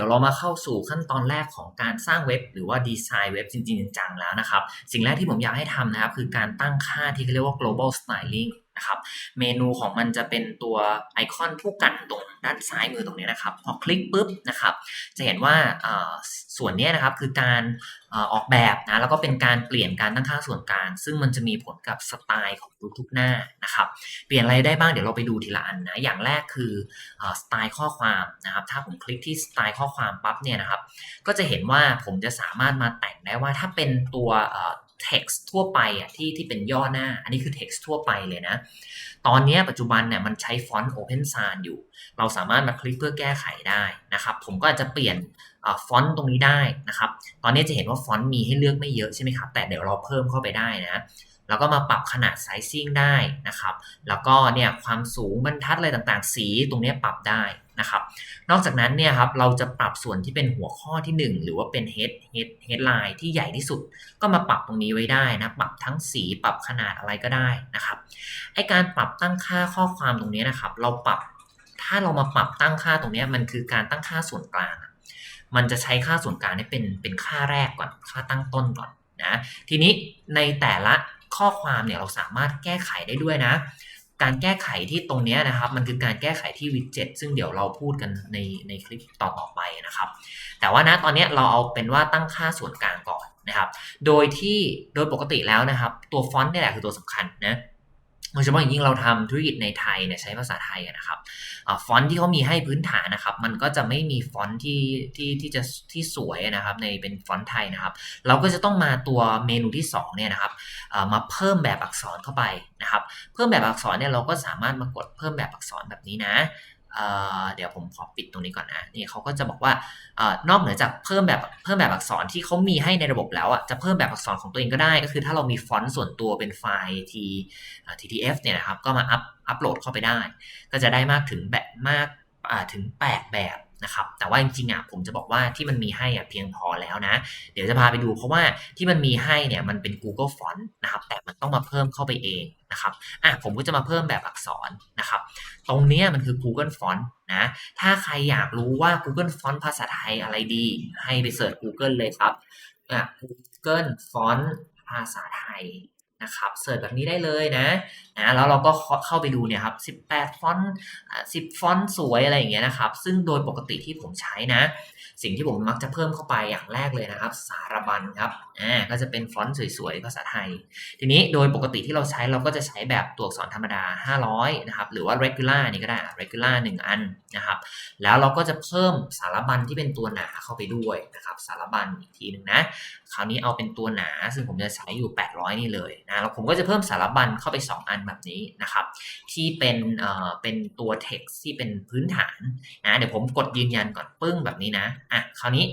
ดี๋ยวเรามาเข้าสู่ขั้นตอนแรกของการสร้างเว็บ หรือว่าดีไซน์เว็บจริงๆจังๆแล้วนะครับ สิ่งแรกที่ผมอยากให้ทำนะครับ คือการตั้งค่าที่เขาเรียกว่า global styling นะครับเมนูของมันจะเป็นตัวไอคอนผู้กันตรงด้านซ้ายมือตรงนี้นะครับพอคลิกปุ๊บนะครับจะเห็นว่าส่วนนี้นะครับคือการออกแบบนะแล้วก็เป็นการเปลี่ยนการตั้งค่าส่วนกลางซึ่งมันจะมีผลกับสไตล์ของทุกๆหน้านะครับเปลี่ยนอะไรได้บ้างเดี๋ยวเราไปดูทีละอันนะอย่างแรกคืออสไตล์ข้อความนะครับถ้าผมคลิกที่สไตล์ข้อความปั๊บเนี่ยนะครับก็จะเห็นว่าผมจะสามารถมาแต่งได้ว่าถ้าเป็นตัว text ทั่วไปอะที่ที่เป็นย่อหน้า อันนี้คือ text ทั่วไปเลยนะ ตอนนี้ปัจจุบันเนี่ยมันใช้ฟอนต์ Open Sans อยู่ เราสามารถมาคลิกเพื่อแก้ไขได้นะครับ ผมก็อาจจะเปลี่ยนอฟอนต์ตรงนี้ได้นะครับ ตอนนี้จะเห็นว่าฟอนต์มีให้เลือกไม่เยอะใช่ไหมครับ แต่เดี๋ยวเราเพิ่มเข้าไปได้นะแล้วก็มาปรับขนาดไซซิ่งได้นะครับ แล้วก็เนี่ยความสูงบรรทัดอะไรต่างๆ สีตรงนี้ปรับได้ นะครับ นอกจากนั้นเนี่ยครับเราจะปรับส่วนที่เป็นหัวข้อที่ 1 หรือว่าเป็น head head headline ที่ใหญ่ที่สุด ก็มาปรับตรงนี้ไว้ได้นะปรับทั้งสีปรับขนาดอะไรก็ได้นะครับไอการปรับตั้งค่าข้อความตรงนี้นะครับ เราปรับถ้าเรามาปรับตั้งค่าตรงนี้มันคือการตั้งค่าส่วนกลางมันจะใช้ค่าส่วนกลางนี่เป็นเป็นค่าแรกก่อนค่าตั้งต้นก่อนนะทีนี้ในแต่ละข้อความเนี่ยเราสามารถแก้ไขได้ด้วยนะ การแก้ไขที่ตรงนี้นะครับ มันคือการแก้ไขที่วิดเจ็ตซึ่งเดี๋ยวเราพูดกันในในคลิปต่อๆไปนะครับ แต่ว่านะตอนนี้เราเอาเป็นว่าตั้งค่าส่วนกลางก่อนนะครับ โดยที่โดยปกติแล้วนะครับ ตัวฟอนต์นี่แหละคือตัวสำคัญนะ โดยเฉพาะอย่างยิ่งเราทำธุรกิจในไทยเนี่ยใช้ภาษาไทยนะครับฟอนต์ที่เขามีให้พื้นฐานนะครับ มันก็จะไม่มีฟอนต์ที่ที่ที่จะที่สวยนะครับ ในเป็นฟอนต์ไทยนะครับ เราก็จะต้องมาตัวเมนูที่2เนี่ยนะครับมาเพิ่มแบบอักษรเข้าไปนะครับ เพิ่มแบบอักษรเนี่ยเราก็สามารถมากดเพิ่มแบบอักษรแบบนี้นะ เดี๋ยวผมขอปิดตรงนี้ก่อนนะนี่เขาก็จะบอกว่านอกเหนือจากเพิ่มแบบเพิ่มแบบอักษรที่เขามีให้ในระบบแล้วอะจะเพิ่มแบบอักษรของตัวเองก็ได้ ก็คือถ้าเรามีฟอนต์ส่วนตัวเป็นไฟล์ t ttf เนี่ยนะครับก็มาอัพอัพโหลดเข้าไปได้ ก็จะได้มากถึงแบบมากถึง 8 แบบ นะครับแต่ว่าจริงๆอะผมจะบอกว่าที่มันมีให้อะเพียงพอแล้วนะ เดี๋ยวจะพาไปดูเพราะว่าที่มันมีให้เนี่ยมันเป็น Google Font นะครับแต่มันต้องมาเพิ่มเข้าไปเองนะครับอะผมก็จะมาเพิ่มแบบอักษรนะครับตรงนี้มันคือ Google Font นะถ้าใครอยากรู้ว่า Google Font ภาษาไทยอะไรดี ให้ไปเสิร์ช Google เลยครับอะ Google Font ภาษาไทย นะครับเสิร์ชแบบนี้ได้เลยนะนะแล้วเราก็เข้าไปดูเนี่ยครับ 18 ฟอนต์10 ฟอนต์สวยอะไรอย่างเงี้ยนะครับ ซึ่งโดยปกติที่ผมใช้นะ สิ่งที่ผมมักจะเพิ่มเข้าไปอย่างแรกเลยนะครับ สารบัญครับอ่าก็จะเป็นฟอนต์สวยๆ ภาษาไทย ทีนี้โดยปกติที่เราใช้เราก็จะใช้แบบตัวอักษรธรรมดา 500 นะครับ หรือว่า regular นี่ก็ได้ regular 1 อันนะครับ แล้วเราก็จะเพิ่มสารบัญที่เป็นตัวหนาเข้าไปด้วยนะครับ สารบัญอีกทีหนึ่งนะคราวนี้เอาเป็นตัวหนา ซึ่งผมจะใช้อยู่ 800 นี่เลยนะแล้วผมก็จะเพิ่มสารบัญเข้าไป 2 อันแบบนี้นะครับ ที่เป็นเอ่อเป็นตัว text ที่เป็นพื้นฐานนะเดี๋ยวผมกดยืนยันก่อนปึ้งแบบนี้นะอะคราวนี้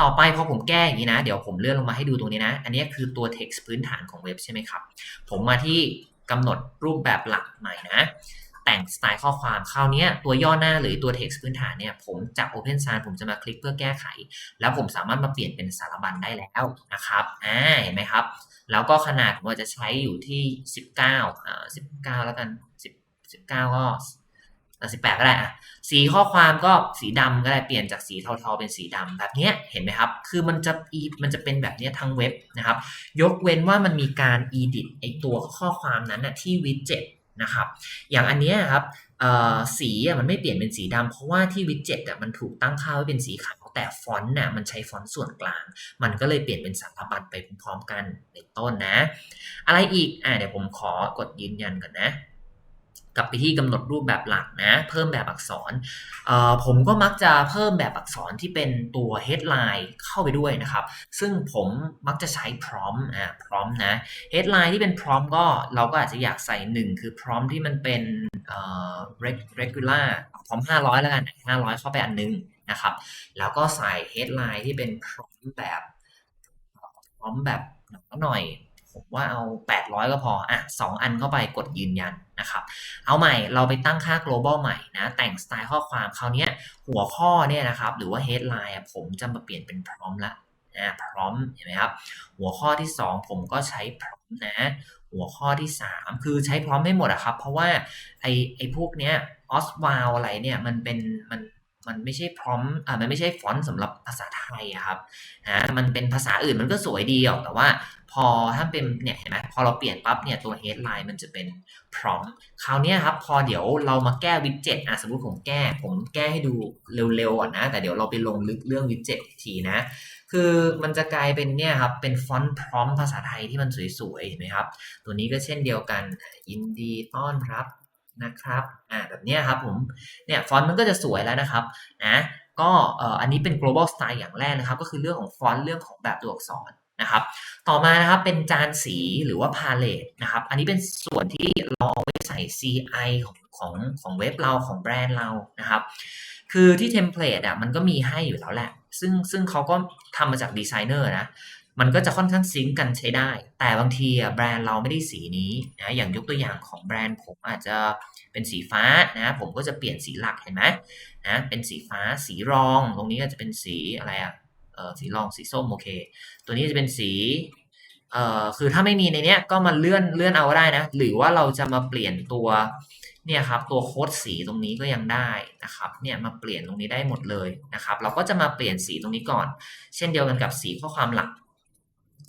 ต่อไปพอผมแก้อย่างนี้นะ เดี๋ยวผมเลื่อนลงมาให้ดูตรงนี้นะ อันนี้คือตัว text พื้นฐานของเว็บใช่ไหมครับ ผมมาที่กำหนดรูปแบบหลักใหม่นะ แต่งสไตล์ข้อความคราวนี้ตัวย่อหน้าหรือตัว text พื้นฐานเนี่ยผมจาก Open Sans ผมจะมาคลิกเพื่อแก้ไข แล้วผมสามารถมาเปลี่ยนเป็นสารบัญได้แล้วนะครับอ่าเห็นไหมครับ แล้วก็ขนาดผมจะใช้อยู่ที่ 19อ่า19 แล้วกัน 10 19 ก็สิบแปดก็ได้อะสีข้อความก็สีดำก็ได้เปลี่ยนจากสีเทาๆเป็นสีดำแบบนี้เห็นไหมครับ คือมันจะอีมันจะเป็นแบบนี้ทั้งเว็บนะครับ ยกเว้นว่ามันมีการ edit ไอตัวข้อความนั้นนะที่วิดเจ็ต นะครับ อย่างอันนี้ครับสีมันไม่เปลี่ยนเป็นสีดำเพราะว่าที่วิดเจ็ตมันถูกตั้งค่าไว้เป็นสีขาว แต่ฟอนต์น่ะมันใช้ฟอนต์ส่วนกลาง มันก็เลยเปลี่ยนเป็นสารบัญไปพร้อมๆกันในต้นนะ อะไรอีกอ่าเดี๋ยวผมขอกดยืนยันก่อนนะ กลับไปที่กำหนดรูปแบบหลักนะ เพิ่มแบบอักษร ผมก็มักจะเพิ่มแบบอักษรที่เป็นตัว headline เข้าไปด้วยนะครับ ซึ่งผมมักจะใช้พร้อมอ่าพร้อมนะ headline ที่เป็นพร้อมก็เราก็อาจจะอยากใส่หนึ่งคือพร้อมที่มันเป็น regular พร้อม 500 แล้วกัน 500 เข้าไปอันนึงนะครับ แล้วก็ใส่ headline ที่เป็นพร้อมแบบพร้อมแบบหน่อย ผมว่าเอา 800 ก็พออะ2อันเข้าไปกดยืนยันนะครับ เอาใหม่เราไปตั้งค่า global ใหม่นะแต่งสไตล์ข้อความคราวนี้หัวข้อเนี่ยนะครับหรือว่า headline ผมจะมาเปลี่ยนเป็นพร้อมละนะพร้อมเห็นไหมครับ หัวข้อที่ 2 ผมก็ใช้พร้อมนะ หัวข้อที่ 3 คือใช้พร้อมไม่หมดอะครับ เพราะว่าไอไอพวกเนี้ยออสวาลอะไรเนี่ยมันเป็นมันมันไม่ใช่พร้อมอ่ามันไม่ใช่ฟอนต์สำหรับภาษาไทยอะครับนะมันเป็นภาษาอื่นมันก็สวยดีหรอกแต่ว่า พอถ้าเป็นเนี่ยเห็นไหมพอเราเปลี่ยนปั๊บเนี่ยตัว headline มันจะเป็นพร้อมคราวนี้ครับพอเดี๋ยวเรามาแก้วิดเจ็ตอะสมมติผมแก้ ผมแก้ให้ดูเร็วๆก่อนนะ แต่เดี๋ยวเราไปลงลึกเรื่องวิดเจ็ตอีกทีนะ คือมันจะกลายเป็นเนี่ยครับเป็นฟอนต์พร้อมภาษาไทยที่มันสวยๆเห็นไหมครับ ตัวนี้ก็เช่นเดียวกันอินดีต้อนรับนะครับอ่าแบบเนี้ยครับผมเนี่ยฟอนต์มันก็จะสวยแล้วนะครับนะก็เอ่ออันนี้เป็น global style อย่างแรกนะครับ ก็คือเรื่องของฟอนต์เรื่องของแบบตัวอักษร นะครับ ต่อมานะครับเป็นจานสีหรือว่าพาเลตนะครับ อันนี้เป็นส่วนที่เราเอาไว้ใส่ CI ของของของเว็บเราของแบรนด์เรานะครับ คือที่เทมเพลตอะมันก็มีให้อยู่แล้วแหละ ซึ่งซึ่งเขาก็ทำมาจากดีไซเนอร์นะ มันก็จะค่อนข้างซิงกันใช้ได้ แต่บางทีอะแบรนด์เราไม่ได้สีนี้นะ อย่างยกตัวอย่างของแบรนด์ผมอาจจะเป็นสีฟ้านะ ผมก็จะเปลี่ยนสีหลักเห็นไหมนะ เป็นสีฟ้า สีรอง ตรงนี้ก็จะเป็นสีอะไรอะ สีรองสีส้มโอเค ตัวนี้จะเป็นสีเอ่อคือถ้าไม่มีในเนี้ยก็มาเลื่อนเลื่อนเอาได้นะ หรือว่าเราจะมาเปลี่ยนตัวเนี่ยครับตัวโค้ดสีตรงนี้ก็ยังได้นะครับเนี่ยมาเปลี่ยนตรงนี้ได้หมดเลยนะครับเราก็จะมาเปลี่ยนสีตรงนี้ก่อน เช่นเดียวกันกับสีข้อความหลัก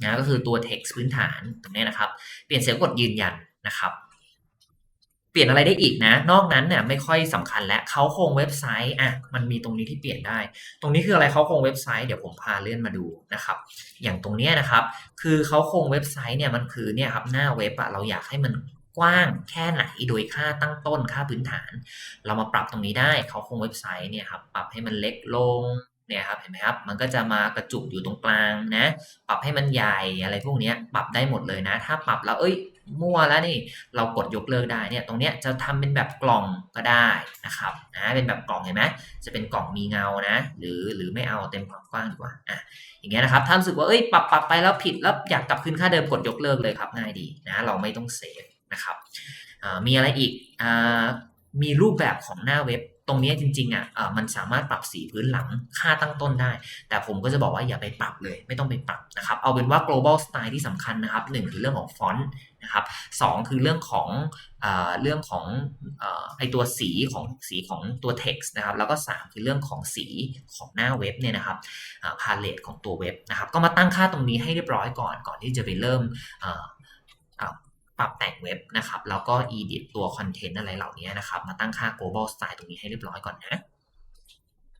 นะก็คือตัว text พื้นฐานตรงนี้นะครับ เปลี่ยนเสียงกดยืนยันนะครับ ปลี่ยนอะไรได้อีกนะ นอกนั้นเนี่ยไม่ค่อยสำคัญและเขาคงเว็บไซต์อะมันมีตรงนี้ที่เปลี่ยนได้ ตรงนี้คืออะไรเขาคงเว็บไซต์เดี๋ยวผมพาเลื่อนมาดูนะครับ อย่างตรงนี้นะครับ คือเขาคงเว็บไซต์เนี่ยมันคือเนี่ยครับหน้าเว็บอะเราอยากให้มันกว้างแค่ไหนโดยค่าตั้งต้นค่าพื้นฐาน เรามาปรับตรงนี้ได้เขาคงเว็บไซต์เนี่ยครับปรับให้มันเล็กลงเนี่ยครับเห็นไหมครับมันก็จะมากระจุกอยู่ตรงกลางนะ ปรับให้มันใหญ่อะไรพวกนี้ปรับได้หมดเลยนะ ถ้าปรับแล้วเอ้ย มั่วแล้วนี่เรากดยกเลิกได้เนี่ยตรงเนี้ยจะทำเป็นแบบกล่องก็ได้นะครับนะเป็นแบบกล่องเห็นไหมจะเป็นกล่องมีเงานะหรือหรือไม่เอาเต็มความกว้างดีกว่าอะอย่างเงี้ยนะครับถ้ารู้สึกว่าเอ้ยปรับปรับไปแล้วผิดแล้วอยากกลับคืนค่าเดิมกดยกเลิกเลยครับง่ายดีนะเราไม่ต้องเซฟนะครับมีอะไรอีกอมีรูปแบบของหน้าเว็บ ตรงนี้จริงๆอะเอ่อมันสามารถปรับสีพื้นหลังค่าตั้งต้นได้ แต่ผมก็จะบอกว่าอย่าไปปรับเลย ไม่ต้องไปปรับนะครับเอาเป็นว่า global style ที่สำคัญนะครับหนึ่งคือเรื่องของฟอนต์นะครับสองคือเรื่องของเอเรื่องของอไอตัวสีของสีของตัว text นะครับแล้วก็สามคือเรื่องของสีของหน้าเว็บเนี่ยนะครับพาเลตของตัวเว็บนะครับก็มาตั้งค่าตรงนี้ให้เรียบร้อยก่อนก่อนที่จะไปเริ่มเอ่อเอ่อ ปรับแต่งเว็บนะครับ แล้วก็ edit ตัวคอนเทนต์อะไรเหล่านี้นะครับ มาตั้งค่า global style ตรงนี้ให้เรียบร้อยก่อนนะ